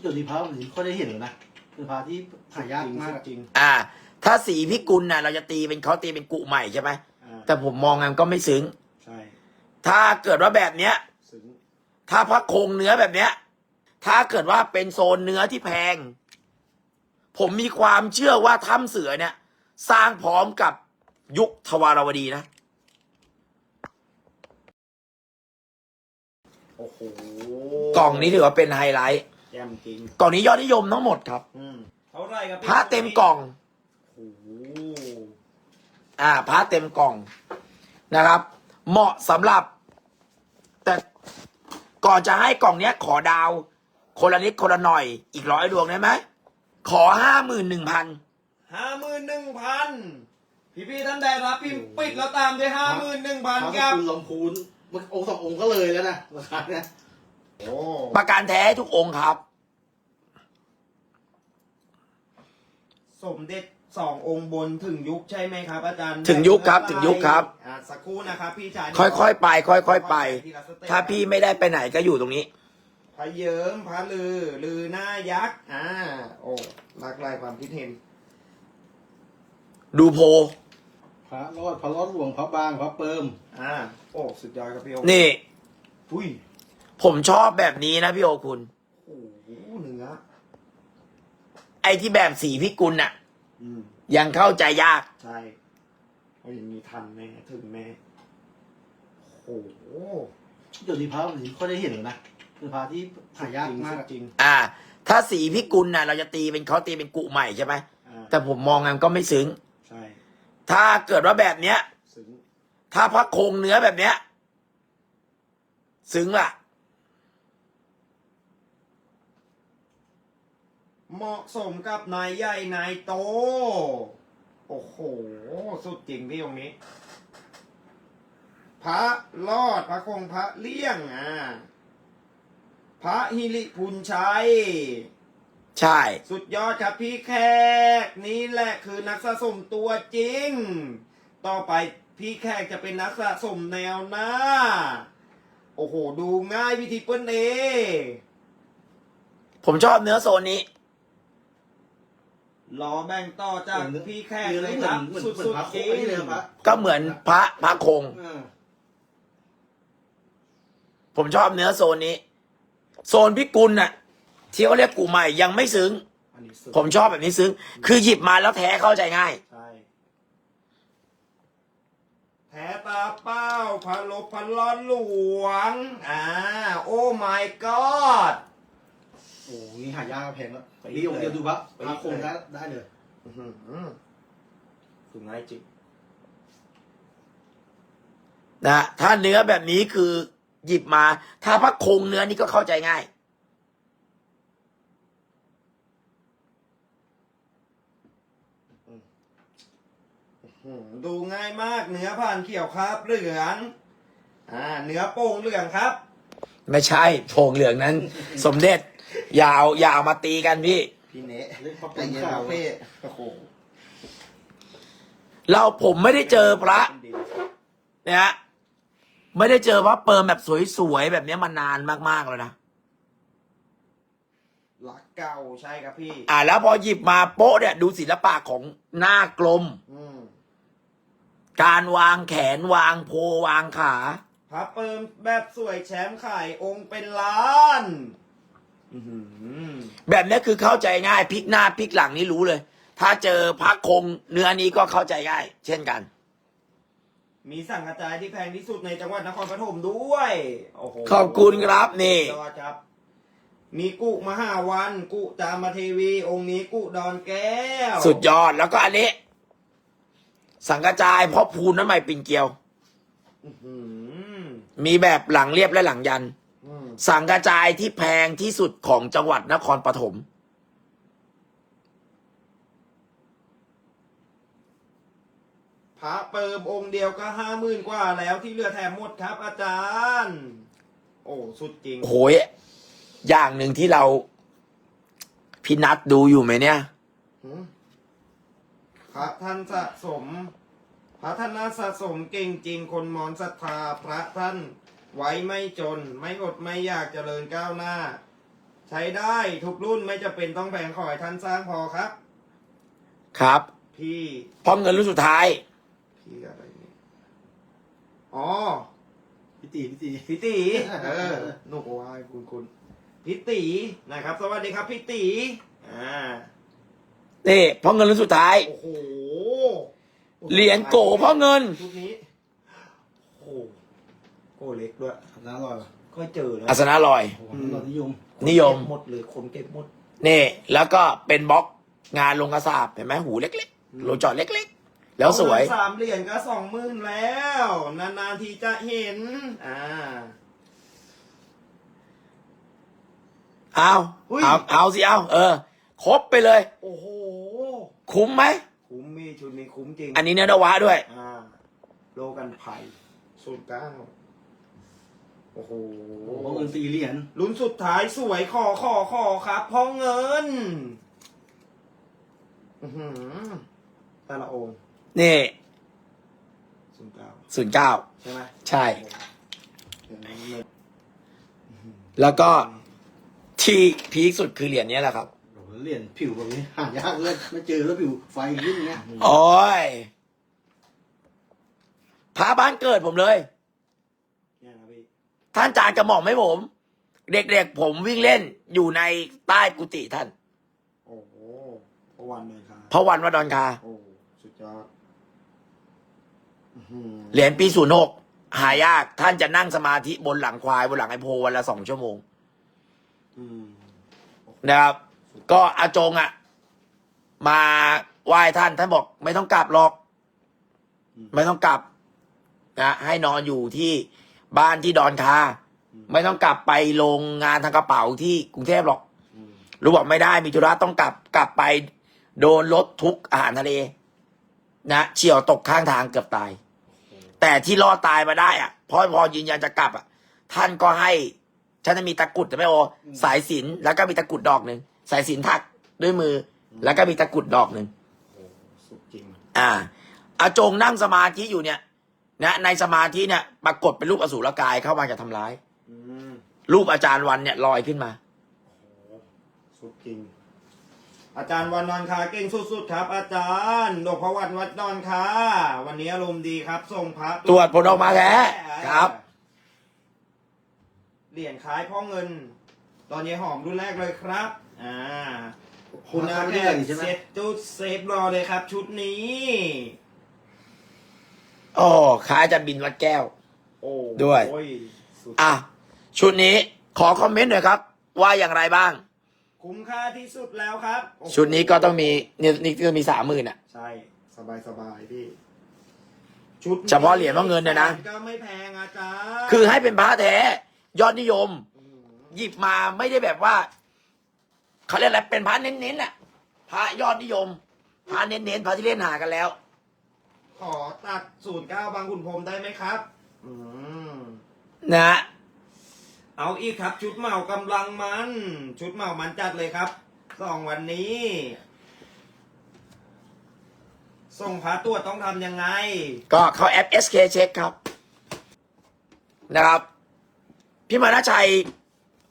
เดี๋ยวนี้พระผมค่อยได้เห็นแล้วนะเป็นพระที่หายากมากจริงอ่า ถ้าสีพิกุลน่ะ เราจะตีเป็นเขาตีเป็นกุใหม่ใช่ไหมอ่าแต่ผมมองมันก็ไม่ซึ้ง ใช่ถ้าเกิดว่าแบบเนี้ย ซึ้งถ้าพระโครงเนื้อแบบเนี้ย ถ้าเกิดว่าเป็นโซนเนื้อที่แพง ผมมีความเชื่อว่าถ้ำเสือเนี่ย สร้างพร้อมกับยุคทวารวดีนะ โอ้โห กล่องนี้ถือว่าเป็นไฮไลท์ แจ่มจริงกล่องนี้ยอดนิยมทั้งหมดครับอืมเท่าไหรครับพี่พระเต็มกล่อง โอ้โหอ่าพระเต็มกล่องนะครับ เหมาะสำหรับ แต่ก่อนจะให้กล่องเนี้ย ขอดาว คนละนิดคนละหน่อย อีกร้อยดวงได้ไหมขอห้าหมื่นหนึ่งพัน ห้าหมื่นหนึ่งพันพี่พี่ๆท่านใดรับพิมพ์ปิดแล้วตามด้วยห้าหมื่นหนึ่งพันพระคสรับกุลลำพูนมันองค์สององค์ก็เลยแล้วนะราคาเนี่ยโอ้ ประกันแท้ให้ทุกองค์ครับ สมเด็จสององค์บนถึงยุคใช่ไหมครับ อาจารย์ถึงยุคครับถึงยุคครับ อ่าสักครู่นะครับพี่ชายค่อยๆไป ค่อย ๆ ไป ทีละสเต็ปถ้าพี่ไม่ได้ไปไหนก็อยู่ตรงนี้ พระเยิ้มพระลือลือหน้ายักษ์อ่าโอ้หลากหลายความคิดเห็น ดูโพลพระรอดพระรอดหลวงพระบางพระเปิมอ่าโอ้สุดยอดครับพี่โอนี่ อุ้ย ผมชอบแบบนี้นะพี่โอคุณ โอ้โหเนื้อไอ้ที่แบบสีพิกุลน่ะ อืมยังเข้าใจยาก ใช่โอ้ยมีทันแน่ถึงแน่โอ้โหเดี๋ยวนี้พระผมค่อยได้เห็นแล้วนะเป็นพระที่หายากมากจริงอ่า ถ้าสีพิกุลน่ะ เราจะตีเป็นเขาตีเป็นกุใหม่ใช่ไหมอ่าแต่ผมมองมันก็ไม่ซึ้ง ใช่ถ้าเกิดว่าแบบเนี้ย ซึ้งถ้าพระโครงเนื้อแบบเนี้ย ซึ้งล่ะ เหมาะสมกับนายใหญ่นายโต โอ้โห สุดจริงพี่ตรงนี้ พระรอดพระคงพระเลี่ยงอ่าพระฮิริพุนชัย ใช่ สุดยอดครับพี่แขก นี่แหละคือนักสะสมตัวจริง ต่อไปพี่แขกจะเป็นนักสะสมแนวหน้า โอ้โห ดูง่ายวิธีเปิ้ลเอ ผมชอบเนื้อโซนนี้ รอแบ่งต่อจากพี่แขกเนื้อเลยเหคมือรันบเหมือนสุเหมือนดพระๆโคจริไอ้นี่เลยงพระก็เหมือนพระพระโครงอ่าผมชอบเนื้อโซนนี้ โซนพิกุลน่ะ ที่เขาเรียกกูใหม่ยังไม่ซึ้งอันนี้ซึ้งผมชอบแบบนี้ซึ้ง คือหยิบมาแล้วแท้เข้าใจง่ายใช่แท้ตาเป้าพะลบพะลอนหลวง อ่า โอ้ my god โอ้ยหายากแพงแล้วไปนี่องค์เดียวดูพระไปพระโคงได้ได้เลย อื้อหือดูง่ายจริงนะถ้าเนื้อแบบนี้คือหยิบมา ถ้าพระโครงเนื้อนี่ก็เข้าใจง่าย อืมดูง่ายมากเนื้อผ่านเขียวครับ เหลืองอ่าเนื้อโป่งเหลืองครับ ไม่ใช่โผงเหลืองนั้น สมเด็จ อยาวอยาวมาตีกันพี่ พี่เนะเรียกพระใจเปิมเย็นขาควรับพี่โอ้โหเราผมไม่ได้เจอพระนะฮะไม่ได้เจอพระเปิมแบบสวยๆแบบนี้มานานมากๆแล้วนะหลักเก่าใช่ครับพี่ อ่าแล้วพอหยิบมาโป๊ะเนี่ย ดูศิลปะของหน้ากลม อืมการวางแขนวางโพวางขา พระเปิมแบบสวยแชมป์ไข่องค์เป็นล้านอื้อหือ แบบนี้คือเข้าใจง่ายพลิกหน้าพลิกหลังนี่รู้เลย ถ้าเจอพระคงเนื้อนี้ก็เข้าใจง่าย เช่นกัน มีสั่งกระจายที่แพงที่สุดในจังหวัดนครปฐมด้วยโอ้โหขอบคุณครับนี่ยอดครับ มีกุมหาวัน กุจามเทวี องค์นี้กุดอนแก้ว สุดยอดแล้วก็อันนี้ สังกระจายเพราะพูนน้ำใหม่ปิ่นเกลียวอื้อหือมีแบบหลังเรียบและหลังยันอืม สังกระจายที่แพงที่สุดของจังหวัดนครปฐมพระเปิมองค์เดียวก็ห้าหมื่นกว่าแล้วที่เหลือแถมหมดครับ อาจารย์ โอ้สุดจริง โหยอย่างหนึ่งที่เราพี่นัดดูอยู่ไหมเนี่ย หือพระท่านสะสม พระท่านน่าสะสมเก่งจริงคนมอนศรัทธาพระท่าน ไว้ไม่จน ไม่อดไม่อยากเจริญก้าวหน้า ใช้ได้ทุกรุ่นไม่จะเป็นต้องแพงขอให้ท่านสร้างพอครับ ครับพี่พร้อมเงินรุ่นสุดท้าย พี่อะไรนี่อ๋อ พี่ตีพี่ตี พี่ตีเออนุกวายคุณคุณพี่ตีนะครับ สวัสดีครับพี่ตีอ่านี่พร้อมเงินรุ่นสุดท้าย โอ้โหเหรียญโกพ่อเงิน ชุดนี้โอ้โห โกเล็กด้วยน่าอร่อยว่ะก็เจอนะอัศนาลอยโอ้โหเรานิยมนิยม เก็บหมดเลยคนเก็บหมด นี่ แล้วก็เป็นบล็อกงานลงกระสาบเห็นไหมหูเล็กๆโลจอดเล็กๆ แล้วสวย สามเหรียญก็สองหมื่นแล้ว นานๆทีจะเห็น อ่า เอาอุ้ยเอาเอาสิเอาเออ ครบไปเลย โอ้โห คุ้มไหม คุ้มมีชุดนี้คุ้มจริง อันนี้เนื้อนวะด้วย อ่า โลกันไผ่ศูนย์เก้า โอ้โหโอ้โหเงินสี่เหรียญลุ้นสุดท้ายสวยขอขอขอครับพ่อเงินอือหือแต่ละองค์นี่ศูนย์เก้าศูนย์เก้าใช่ไหมใช่ เดี๋ยวนี้เลยแล้วก็ที่พีคสุดคือเหรียญเนี้ยแหละครับ โอ้โหเหรียญผิวแบบนี้หายากเลยไม่เจอแล้วผิวไฟขึ้นอย่างเงี้ย โอ้ยพาบ้านเกิดผมเลยเนี่ยนะพี่ ท่านจารย์กระหม่อมให้ผม เด็กๆผมวิ่งเล่นอยู่ในใต้กุฏิท่านโอ้โหพระวันเลยครับเพราะวันวัดดอนคา โอ้สุดยอดอื้อหือเหรียญปีศูนย์หกหายากท่านจะนั่งสมาธิบนหลังควายบนหลังไอโพวันละสองชั่วโมงอืมนะครับ ก็อาจงอะมาไหว้ท่านท่านบอก ไม่ต้องกลับหรอก ไม่ต้องกลับนะให้นอนอยู่ที่ บ้านที่ดอนคา ไม่ต้องกลับไปโรงงานทางกระเป๋าที่กรุงเทพหรอกอืมรู้บอกไม่ได้มีธุระต้องกลับกลับไป โดนรถทุกอาหารทะเล นะเฉี่ยวตกข้างทางเกือบตาย แต่ที่รอดตายมาได้อะเพราะพอยืนยันจะกลับอะท่านก็ให้ฉันจะมีตะกรุดแต่ไม่โอสายสิญจนแล้วก็มีตะกรุดดอกหนึ่งสายสิญจนถักด้วยมือ แล้วก็มีตะกรุดดอกหนึ่งโอ้สุดจริงอ่าอาจงนั่งสมาธิอยู่เนี่ย นะในสมาธิเนี่ยปรากฏเป็นรูปอสูรกายเข้ามาจะทำร้าย อืมรูปอาจารย์วันเนี่ยลอยขึ้นมาโอ้สุดจริง อาจารย์วันนอนคาเก่งสุดๆครับ อาจารย์หลวงพ่อวัดวัดนอนคาวันนี้อารมณ์ดีครับส่งพระตรวจผลออกมาแท้ครับ เหรียญคล้ายพ่อเงิน ตอนนี้หอมรุ่นแรกเลยครับ อ่า คุณอาแค่เซ็ตจุดเซฟรอเลยครับ ชุดนี้ โอ้คล้ายอาจะบินวัดแก้ว โอ้ด้วย โอ้สุดอะ ชุดนี้ขอคอมเมนต์หน่อยครับ ว่าอย่างไรบ้าง คุ้มค่าที่สุดแล้วครับโอ้โหชุดนี้ก็ต้องมีนี่นี่ก็มีสามหมื่นอะ ใช่ สบายสบายๆพี่ชุดนี้เฉพาะเหรียญพ่อเงินเนี่ยนะ ก็ไม่แพงอาจารย์คือให้เป็นพระแท้ ยอดนิยม มหยิบมาไม่ได้แบบว่าเขาเรียกอะไรเป็นพระเน้นๆน่ะพระยอดนิยมพระเน้นๆพระที่เล่นหากันแล้ว ขอตัดศูนย์เก้าบางขุนพรหมได้ไหมครับ อืม นะ เอาอีกครับ ชุดเหมากำลังมัน ชุดเหมามันจัดเลยครับสองวันนี้ ส่งพาตรวจต้องทำยังไง ก็เข้าแอป SK Check ครับ นะครับ พี่มานาชัย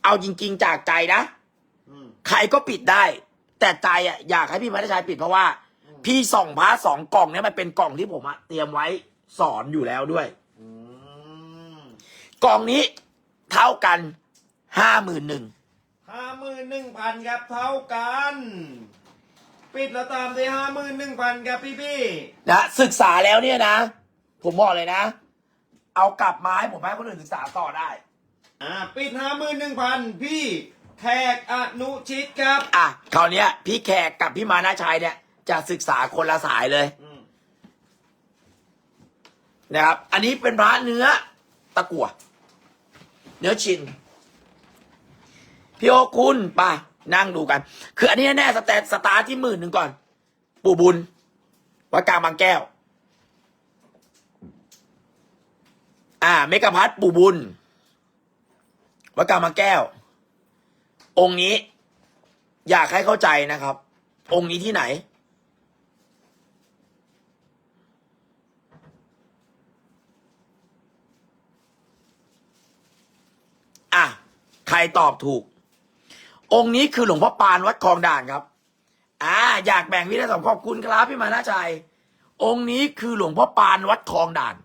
เอาจริง ๆ จากใจนะ อืม ใครก็ปิดได้ แต่ใจอะอยากให้พี่มานาชัยปิดเพราะว่า พี่ส่องพระสองกล่องเนี้ยมันเป็นกล่องที่ผมอะเตรียมไว้สอนอยู่แล้วด้วย อืมกล่องนี้เท่ากันห้าหมื่นหนึ่งห้าหมื่นหนึ่งพันครับเท่ากัน ปิดแล้วตามด้วยห้าหมื่นหนึ่งพันครับพี่พี่นะศึกษาแล้วเนี่ยนะ ผมบอกเลยนะ เอากลับมาให้ผมให้คนอื่นศึกษาต่อได้ ๆอ่าปิดห้าหมื่นหนึ่งพันพี่แขกอนุชิตครับ อะคราวเนี้ยพี่แขกกับพี่มานาชัยเนี่ย จะศึกษาคนละสายเลยอืมนะครับ อันนี้เป็นพระเนื้อตะกั่ว เนื้อชิน พี่โอคุณป่ะนั่งดูกัน คืออันนี้แน่ๆสแตทสตาร์ทที่หมื่นหนึ่งก่อน ปู่บุญวัดกลางบางแก้ว อ่า เมกะพัทปู่บุญวัดกลางบางแก้ว องค์นี้ อยากให้เข้าใจนะครับ องค์นี้ที่ไหน อะ ใครตอบถูก องค์นี้คือหลวงพ่อปานวัดคลองด่านครับ อ่า อยากแบ่งวิธีสองขอบคุณครับพี่มานาชัย องค์นี้คือหลวงพ่อปานวัดคลองด่าน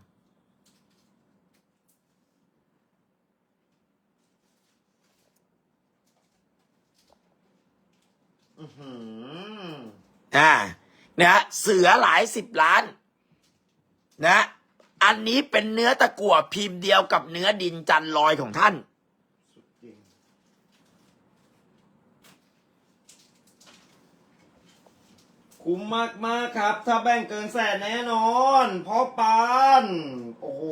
อื้อหืออ่านะฮะเสือหลายสิบล้าน นะ อันนี้เป็นเนื้อตะกั่วพิมพ์เดียวกับเนื้อดินจันลอยของท่าน สุดจริง คุ้มมากมากๆครับ ถ้าแบ่งเกินแสนแน่นอนพ่อปานโอ้โห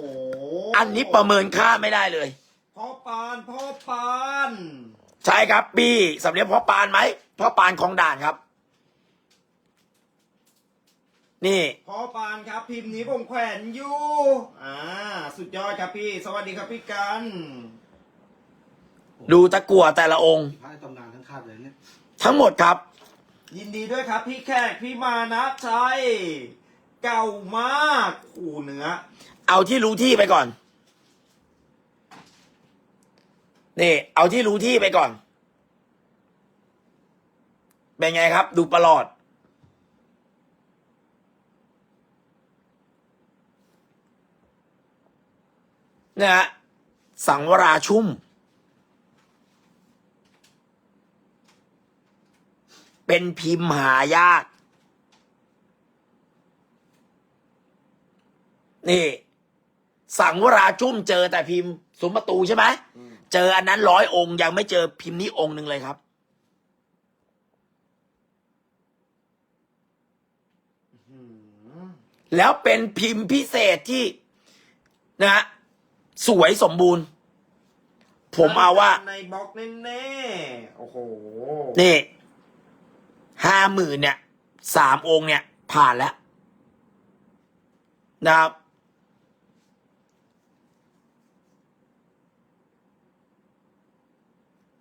อันนี้ประเมินค่าไม่ได้เลยพ่อปานพ่อปานใช่ครับพี่สำเร็จพ่อปานไหมพ่อปานของด่านครับ นี่พ่อปานครับ พิมพ์นี้ผมแขวนอยู่อ่าสุดยอดครับพี่ สวัสดีครับพี่กันดูตะกั่วแต่ละองค์พระในตำนานทั้งคาบเลยเนี่ยทั้งหมดครับ ยินดีด้วยครับ พี่แขกพี่มานะชัยเก่ามากอู่เนื้อ เอาที่รู้ที่ไปก่อน นี่ เอาที่รู้ที่ไปก่อน เป็นไงครับ ดูประหลอด เนี่ยสังวราชุ่ม เป็นพิมพ์หายาก นี่ สังวราชุ่มเจอแต่พิมพ์สมประตูใช่ไหมอืมเจออันนั้นร้อยองค์ยังไม่เจอพิมพ์นี้องค์หนึ่งเลยครับอืมแล้วเป็นพิมพ์พิเศษที่นะฮะสวยสมบูรณ์ ผมเอาว่า ในบล็อกแน่ๆโอ้โห นี่ ห้าหมื่นเนี่ยสามองค์เนี่ย ผ่านแล้วนะครับ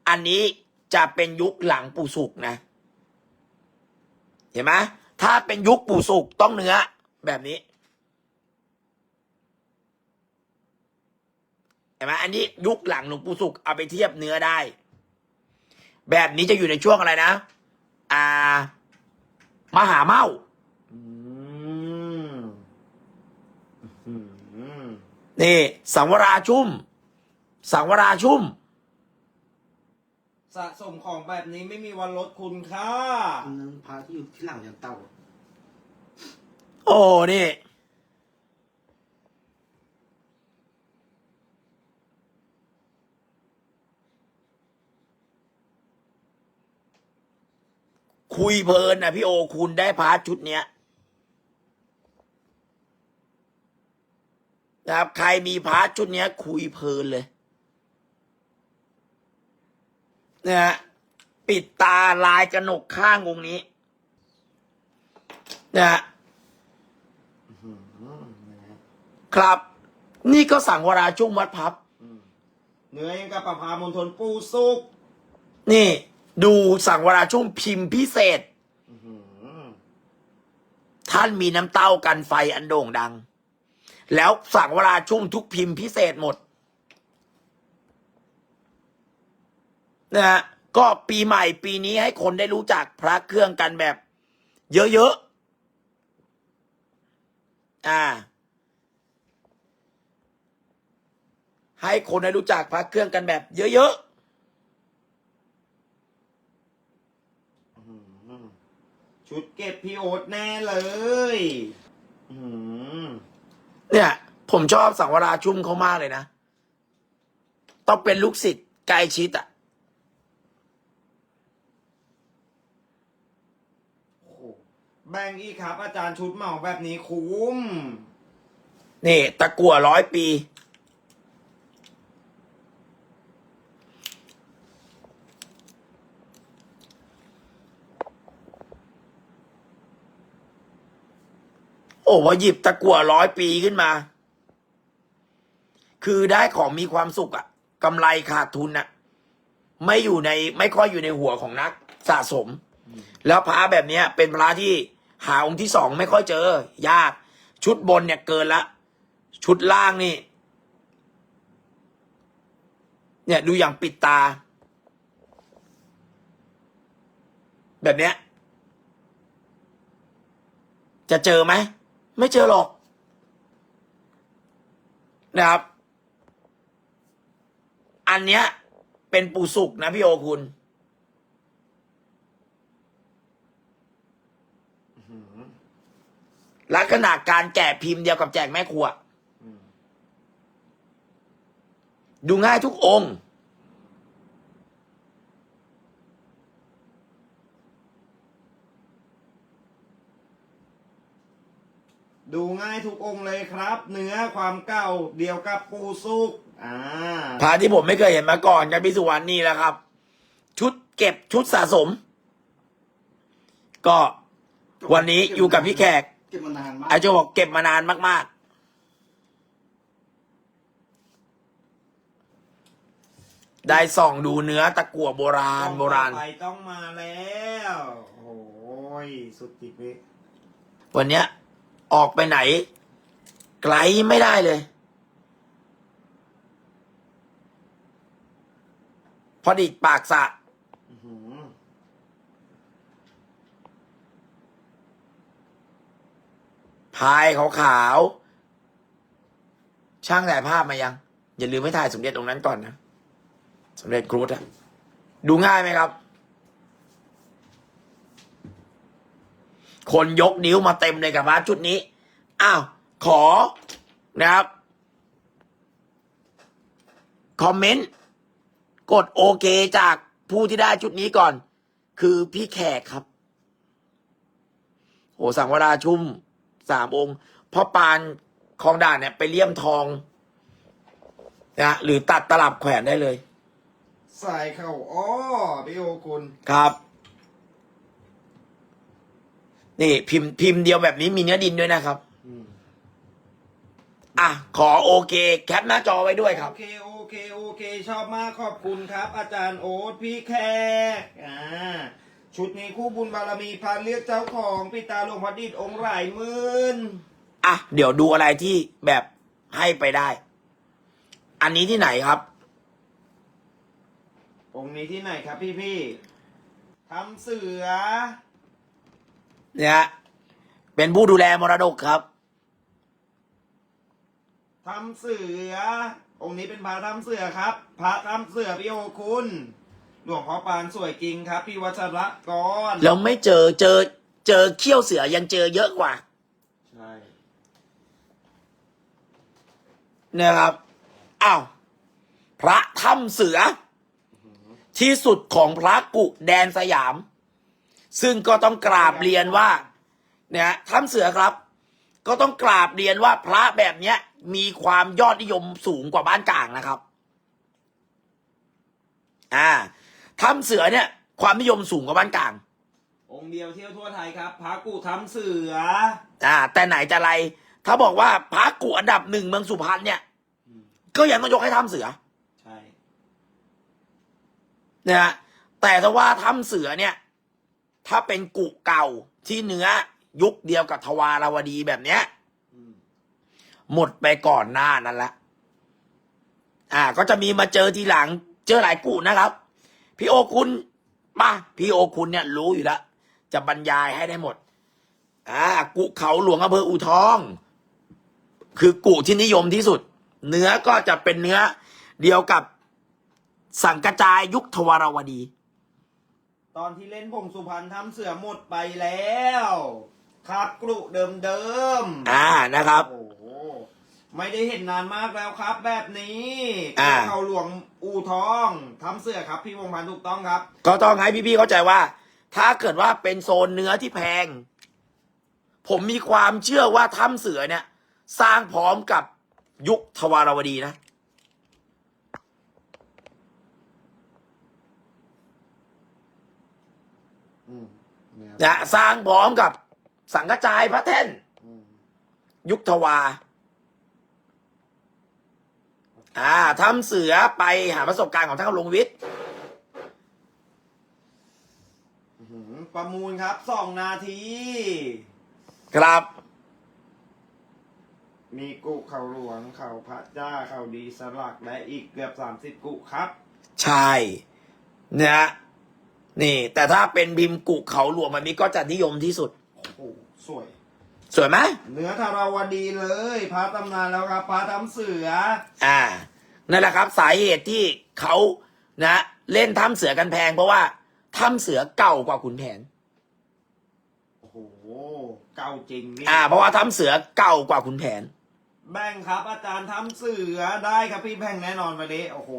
อันนี้จะเป็นยุคหลังปู่สุกนะ เห็นไหมถ้าเป็นยุคปู่สุกต้องเนื้อแบบนี้ เห็นไหมอันนี้ยุคหลังหลวงปู่สุกเอาไปเทียบเนื้อได้ แบบนี้จะอยู่ในช่วงอะไรนะ อ่ามหาเมาอืมอืมนี่สังวราชุ่ม สังวราชุ่ม สะสมของแบบนี้ไม่มีวันลดคุณค่า อันนั้นพระที่อยู่ที่หลังยันเต่าอะโอ้ นี่ คุยเพลินนะพี่โอคุณได้พาร์ทชุดเนี้ยนะครับใครมีพาร์ทชุดเนี้ย คุยเพลินเลยนะฮะปิดตาลายกระหนกข้างองค์นี้นะฮะอืมนะฮะครับ นี่ก็สั่งวราจุ้งวัดพับอืมเนื้อยังกับประพามณฑลปูสุกนี่ ดูสั่งวราชุ่มพิมพ์พิเศษอื้อหือท่านมีน้ำเต้ากันไฟอันโด่งดัง แล้วสั่งวราชุ่มทุกพิมพ์พิเศษหมดนะฮะก็ปีใหม่ปีนี้ให้คนได้รู้จักพระเครื่องกันแบบ เยอะๆ อ่า ให้คนได้รู้จักพระเครื่องกันแบบ เยอะอื้อหือ ชุดเก็บพี่โอ๊ตแน่เลยอืมๆเนี่ย ผมชอบสังวราชุ่มเขามากเลยนะ ต้องเป็นลูกศิษย์ใกล้ชิดอะโอ้โหแบ่งอีกครับ อาจารย์ชุดเหมาแบบนี้คุ้ม นี่ ตะกั่วร้อยปี โอ้พอหยิบตะกั่วร้อยปีขึ้นมา คือได้ของมีความสุขอะกำไรขาดทุนอะไม่อยู่ในไม่ค่อยอยู่ในหัวของนักสะสม แล้วพระแบบเนี้ย เป็นพระที่หาองค์ที่สองไม่ค่อยเจอ ยาก ชุดบนเนี่ยเกินละ ชุดล่างนี่ เนี่ยดูอย่างปิดตา แบบเนี้ย จะเจอไหม ไม่เจอหรอกนะครับ อันเนี้ย เป็นปูสุกนะพี่โอคุณหืมลักษณะการแกะพิมพ์เดียวกับแจกแม่ครัวอืมดูง่ายทุกองค์ ดูง่ายทุกองค์เลยครับ เนื้อความเก่าเดียวกับปูซุกอ่าพระที่ผมไม่เคยเห็นมาก่อนครับพี่สุวรรณนี่แหละครับ ชุดเก็บชุดสะสม ก็วันนี้อยู่กับพี่แขกเก็บมานานมากไอโจบอกเก็บมานานมาก ๆ ได้ส่องดูเนื้อตะกั่วโบราณ โบราณ ไปต้องมาแล้ว โอ้ยสุดจิตวิวันเนี้ย ออกไปไหน ไกลไม่ได้เลย พอดีปากสะอื้อหือพายขาวช่างถ่ายภาพมายัง อย่าลืมไม่ถ่ายสมเด็จตรงนั้นก่อนนะ สมเด็จครูดอะดูง่ายไหมครับ คนยกนิ้วมาเต็มเลยกับพาร์ทชุดนี้ อ้าว ขอนะครับ คอมเมนต์ กดโอเคจากผู้ที่ได้ชุดนี้ก่อน คือพี่แขกครับ โหสังวราชุ่มสามองค์พ่อปานคลองด่านเนี่ย ไปเลี่ยมทองนะหรือตัดตลับแขวนได้เลยใส่เข่าอ้อพี่โอคุณครับ นี่ พิมพ์พิมพ์เดียวแบบนี้มีเนื้อดินด้วยนะครับ อืมอะ ขอโอเค แคปหน้าจอไว้ด้วยครับ โอเคโอเคโอเค ชอบมากขอบคุณครับ อาจารย์โอ๊ตพี่แขกอ่าชุดนี้คู่บุญบารมีพาเรียกเจ้าของปิตาหลวงพระดิษฐ์องค์หลายหมื่นอะ เดี๋ยวดูอะไรที่แบบให้ไปได้ อันนี้ที่ไหนครับ องค์นี้ที่ไหนครับพี่พี่ๆทำเสือ เนี่ยฮะเป็นผู้ดูแลมรดกครับ ทำเสือ องค์นี้เป็นพระทำเสือครับ พระทำเสือพี่โอคุณ หลวงพ่อปานสวยจริงครับ พี่วัชระกรแล้วไม่เจอเจอเจอเขี้ยวเสือยังเจอเยอะกว่า ใช่นะครับอ้าวพระถ้ำเสือ ที่สุดของพระกุแดนสยาม ซึ่งก็ต้องกราบเรียนว่าเนี่ยถ้ำเสือครับ ก็ต้องกราบเรียนว่าพระแบบเนี้ยมีความยอดนิยมสูงกว่าบ้านกลางนะครับ อ่าถ้ำเสือเนี่ย ความนิยมสูงกว่าบ้านกลาง องค์เดียวเที่ยวทั่วไทยครับพระกุทำเสือ อ่า แต่ไหนจะไร ถ้าบอกว่าพระกุอันดับหนึ่งเมืองสุพรรณเนี่ยอืมก็ยังต้องยกให้ถ้ำเสือ ใช่นะฮะแต่ถ้าว่าถ้ำเสือเนี่ย ถ้าเป็นกุเก่าที่เนื้อยุคเดียวกับทวารวดีแบบเนี้ยหมดไปก่อนหน้านั้นละอ่า ก็จะมีมาเจอทีหลัง เจอหลายกุนะครับ พี่โอคุณมาพี่โอคุณเนี่ยรู้อยู่แล้วจะบรรยายให้ได้หมด อ่า กุเขาหลวงอำเภออู่ทอง คือกุที่นิยมที่สุด เนื้อก็จะเป็นเนื้อเดียวกับสังกระจายยุคทวารวดี ตอนที่เล่นพงสุพรรณทำเสือหมดไปแล้ว ครับกรุเดิมเดิมๆอ่านะครับ โอ้โหไม่ได้เห็นนานมากแล้วครับ แบบนี้อ่า เขาหลวงอูทองทำเสือครับ พี่วงพันธ์ถูกต้องครับ ก็ต้องให้พี่ๆเข้าใจว่า ถ้าเกิดว่าเป็นโซนเนื้อที่แพง ผมมีความเชื่อว่าถ้ำเสือเนี่ย สร้างพร้อมกับยุคทวารวดีนะ อืมเนี่ยนะสร้างพร้อมกับสังกจายพระแท่นอืมยุคทวาอ่าทำเสือไปหาประสบการณ์ของท่านลงวิทย์ อื้อหือประมูลครับสองนาที ครับ มีกุเขาหลวงเขาพระเจ้าเขาดีสลักและอีกเกือบสามสิบกุครับ ใช่นะฮะ นี่ แต่ถ้าเป็นพิมพ์กุเขาหลวงแบบนี้ก็จะนิยมที่สุด โอ้โหสวย สวยไหมเนื้อธาราวดีเลยพระตำนานแล้วครับพระทำเสือ อ่านั่นแหละครับ สาเหตุที่เขานะ เล่นถ้ำเสือกันแพง เพราะว่าถ้ำเสือเก่ากว่าขุนแผน โอ้โห เก่าจริงนี่อ่า เพราะว่าถ้ำเสือเก่ากว่าขุนแผน แบ่งครับอาจารย์ทำเสือได้ครับพี่แบ่งแน่นอนวันนี้โอ้โห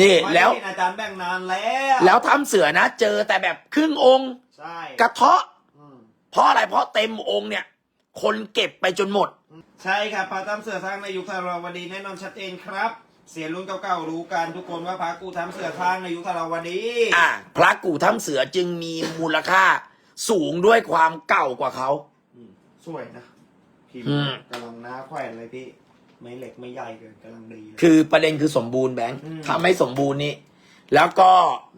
นี่ไม่แล้วได้เห็นอาจารย์แบ่งนานแล้วแล้วถ้ำเสือนะ เจอแต่แบบครึ่งองค์ ใช่กระเทาะ อืมเพราะอะไรเพราะเต็มองค์เนี่ย คนเก็บไปจนหมด ใช่ครับพระทำเสือสร้างในยุคธาราวดีแน่นอนชัดเจนครับ เสียรุ่นเก่าๆรู้กันทุกคนว่าพระกูทำเสือสร้างในยุคธาราวดีอ่าพระกู่ถ้ำเสือจึงมีมูลค่า สูงด้วยความเก่ากว่าเขา อืมสวยนะ พิมพ์อืมกำลังหน้าแขวนเลยพี่ ไม่เล็กไม่ใหญ่เกินกำลังดีเลย คือประเด็นคือสมบูรณ์แบงค์อืม ถ้าไม่สมบูรณ์นี่แล้วก็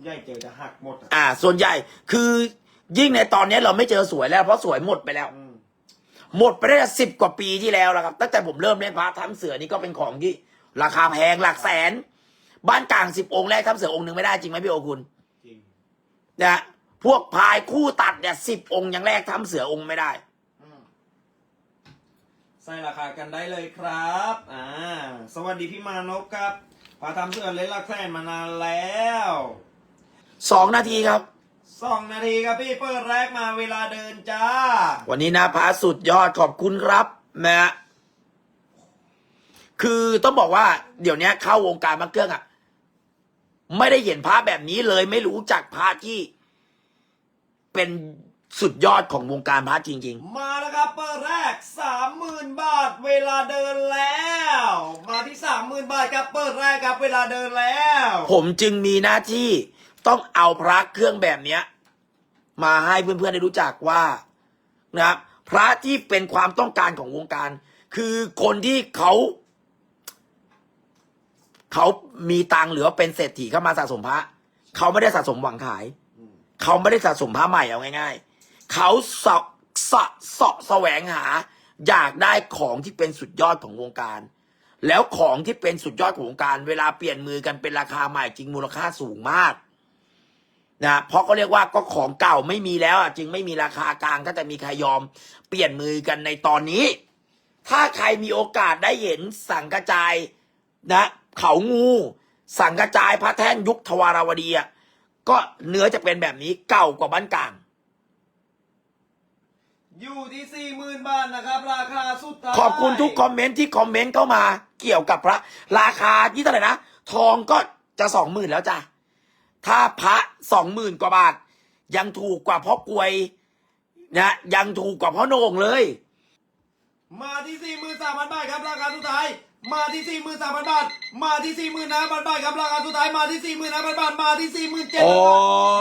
ใหญ่เจอจะหักหมดอะอ่า ส่วนใหญ่คือยิ่งในตอนนี้เราไม่เจอสวยแล้วเพราะสวยหมดไปแล้ว อืมหมดไปได้สิบกว่าปีที่แล้วแล้วครับตั้งแต่ผมเริ่มเล่นพระถ้ำเสือนี่ก็เป็นของที่ ราคาแพงหลักแสน บ้านกลางสิบองค์แรกถ้ำเสือองค์หนึ่งไม่ได้จริงไหมพี่โอคุณจริงนะพวกพายคู่ตัดเนี่ยสิบองค์ยังแรกถ้ำเสือองค์ไม่ได้อืม ใส่ราคากันได้เลยครับ อ่า สวัสดีพี่มานพครับพาทำเสื้อเล่นลักแสนมานานแล้วสองนาทีครับ สองนาทีครับพี่เปิดแรกมาเวลาเดินจ้า วันนี้นะพระสุดยอดขอบคุณครับนะฮะคือต้องบอกว่า เดี๋ยวนี้เข้าวงการมาเครื่องอะ่ะ ไม่ได้เห็นพระแบบนี้เลย ไม่รู้จักพระที่เป็น สุดยอดของวงการพระจริงมาแล้วครับเปิดแรกสามหมื่นบาทเวลาเดินแล้ว มาที่สามหมื่นบาทครับเปิดแรกครับเวลาเดินแล้วๆผมจึงมีหน้าที่ต้องเอาพระเครื่องแบบเนี้ย มาให้เพื่อนๆได้รู้จักว่านะครับพระที่เป็นความต้องการของวงการ คือคนที่เขาเขามีตังค์หรือว่าเป็นเศรษฐีเข้ามาสะสมพระ เขาไม่ได้สะสมหวังขายอืมเขาไม่ได้สะสมผ้าใหม่เอาง่าย ๆ เขาสะสะสะแสวงหา อยากได้ของที่เป็นสุดยอดของวงการ แล้วของที่เป็นสุดยอดของวงการ เวลาเปลี่ยนมือกันเป็นราคาใหม่จริงมูลค่าสูงมากนะเพราะเขาเรียกว่าก็ของเก่าไม่มีแล้วอะจึงไม่มีราคากลางถ้าจะมีใครยอม เปลี่ยนมือกันในตอนนี้ ถ้าใครมีโอกาสได้เห็นสังกระจายนะ เขางู สังกระจายพระแท่นยุคทวาราวดีอะก็เนื้อจะเป็นแบบนี้เก่ากว่าบ้านกลาง อยู่ที่สี่หมื่นบาทนะครับ ราคาสุดท้ายขอบคุณทุกคอมเมนต์ที่คอมเมนต์เข้ามาเกี่ยวกับพระ ราคาที่เท่าไหร่นะทองก็จะสองหมื่นแล้วจ้ะถ้าพระสองหมื่นกว่าบาท ยังถูกกว่าพ่อกลวยนะยังถูกกว่าพ่อโหนงเลย มาที่สี่หมื่นสามพันบาทครับ ราคาสุดท้าย มาที่สี่หมื่นสามพันบาท มาที่สี่หมื่นห้าพันบาทครับราคาสุดท้ายมาที่สี่หมื่นห้าพันบาท มาที่สี่หมื่นเจ็ดโอ้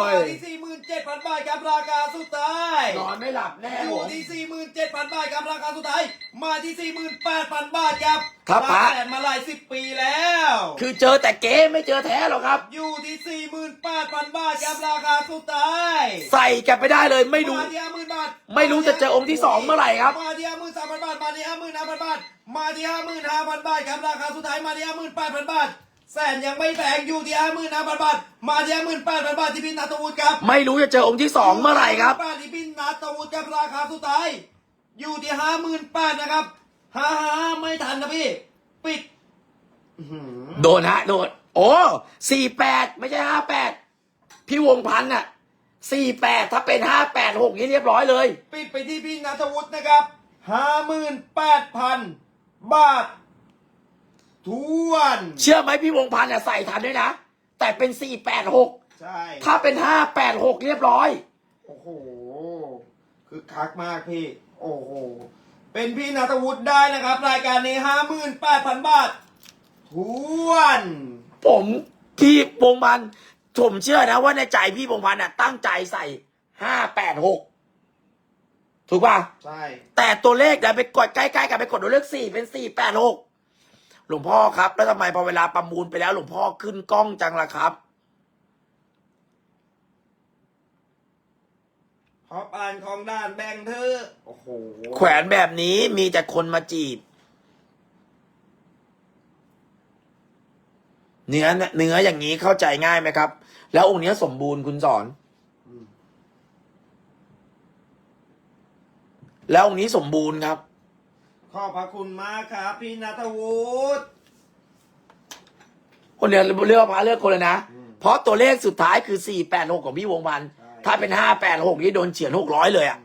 พันบาทยมาที่สี่หมื่นเจ็ดพันบาทครับราคาสุดท้าย นอนไม่หลับแน่อผยู่มที่สี่หมื่นเจ็ดพันบาทครับราคาสุดท้าย มาที่สี่หมื่นแปดพันบาทครับ ครับพระแสนมาหลายสิบปีแล้ว คือเจอแต่เก๊ไม่เจอแท้หรอกครับ อยู่ที่สี่หมื่นแปดพันบาทครับราคาสุดท้ายใส่กันไปได้เลยไม่รู้ มาที่ห้าหมื่นบาทไม่รู้จะเจอองค์ที่สองเมื่อไหร่ครับ มาที่ห้าหมื่นสามพันบาทมาที่ห้าหมื่นห้าพันบาทมาที่ห้าหมื่นห้าพันบาทครับราคาสุดท้ายมาที่ห้าหมื่นแปดพันบาทแสนยังไม่แพงอยู่ที่ห้าหมื่นห้าพันบาทมาที่ห้าหมื่นแปดพันบาทที่พินาตวุฒิครับ ไม่รู้จะเจอองค์ที่สองเมื่อไหร่ครับบาทที่พินาตวุฒิครับราคาสุดท้าย อยู่ที่ห้าหมื่นแปดนะครับ ห้าห้าไม่ทันนะพี่ ปิดอื้อหือโดนฮะโดน โอ้สี่แปดไม่ใช่ห้าแปดพี่วงพันธ์อะสี่แปดถ้าเป็นห้าแปดหกนี่เรียบร้อยเลย ปิดไปที่พี่นัทวุฒินะครับห้าหมื่นแปดพันบาททวน เชื่อไหมพี่วงพันธ์อะใส่ทันด้วยนะ แต่เป็นสี่แปดหกใช่ ถ้าเป็นห้าแปดหกเรียบร้อย โอ้โห คือคักมากพี่ โอ้โห เป็นพี่นัทวุฒิได้นะครับ รายการนี้ห้าหมื่นแปดพันบาททวนผมพี่วงพันธ์ผมเชื่อนะว่าในใจพี่วงพันธ์อะตั้งใจใส่ห้าแปดหกถูกป่ะ ใช่แต่ตัวเลขเนี่ยไปกดใกล้ๆกันไปกดตัวเลขสี่เป็นสี่แปดหกหลวงพ่อครับ แล้วทำไมพอเวลาประมูลไปแล้ว หลวงพ่อขึ้นกล้องจังล่ะครับ พออ่านของด้านแบ่งเธอ โอ้โห แขวนแบบนี้มีแต่คนมาจีบ เนื้อเนื้ออย่างนี้เข้าใจง่ายไหมครับ แล้วองค์เนี้ยสมบูรณ์คุณสอนอืมแล้วองค์นี้สมบูรณ์ครับ ขอบพระคุณมากครับ พี่นัทวุฒิคนเดียวเลือกพระเลือกคนเลยนะอืมเพราะตัวเลขสุดท้ายคือสี่แปดหกของพี่วงพันธ์ใช่ ถ้าเป็นห้าแปดหกนี่โดนเฉียนหกร้อยเลยอะ